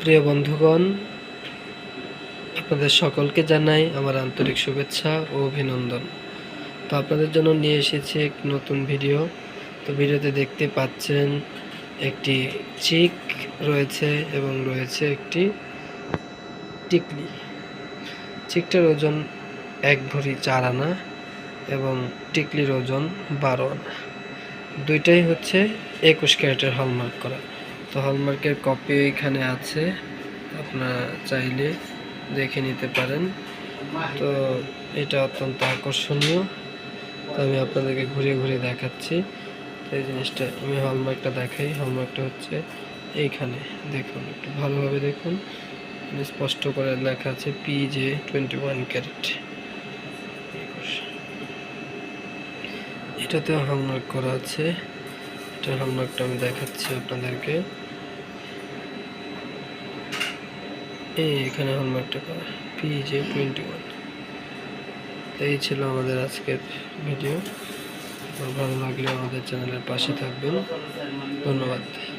প্রিয় বন্ধুগণ, আপনাদের সকলকে জানাই আমার আন্তরিক শুভেচ্ছা ও অভিনন্দন। তো আপনাদের জন্য নিয়ে এসেছি এক নতুন ভিডিও। তো ভিডিওতে দেখতে পাচ্ছেন একটি চিক রয়েছে এবং রয়েছে একটি টিকলি। চিকটার ওজন এক ভরি চার আনা এবং টিকলির ওজন বারো আনা। দুইটাই হচ্ছে একুশ ক্যারেটের হলমার্ক করা। তো হলমার্কের কপি এখানে আছে। আপনারা চাইলে দেখে নিতে পারেন। তো এটা অত্যন্ত আকর্ষণীয়। তো আমি আপনাদেরকে ঘুরিয়ে ঘুরিয়ে দেখাচ্ছি। তো এই জিনিসটা আমি হলমার্কটা দেখাই। হলমার্কটা হচ্ছে এইখানে। দেখুন, একটু ভালোভাবে দেখুন। স্পষ্ট করে লেখা আছে P J twenty one carat এটাতেও হলমার্ক করা আছে। এটা হলমার্কটা আমি দেখাচ্ছি আপনাদেরকে। এই এখানে হলমার্কটা করা পিজে টোয়েন্টি ওয়ান এই ছিল আমাদের আজকের ভিডিও। ভালো লাগলে আমাদের চ্যানেলের পাশে থাকবেন। ধন্যবাদ।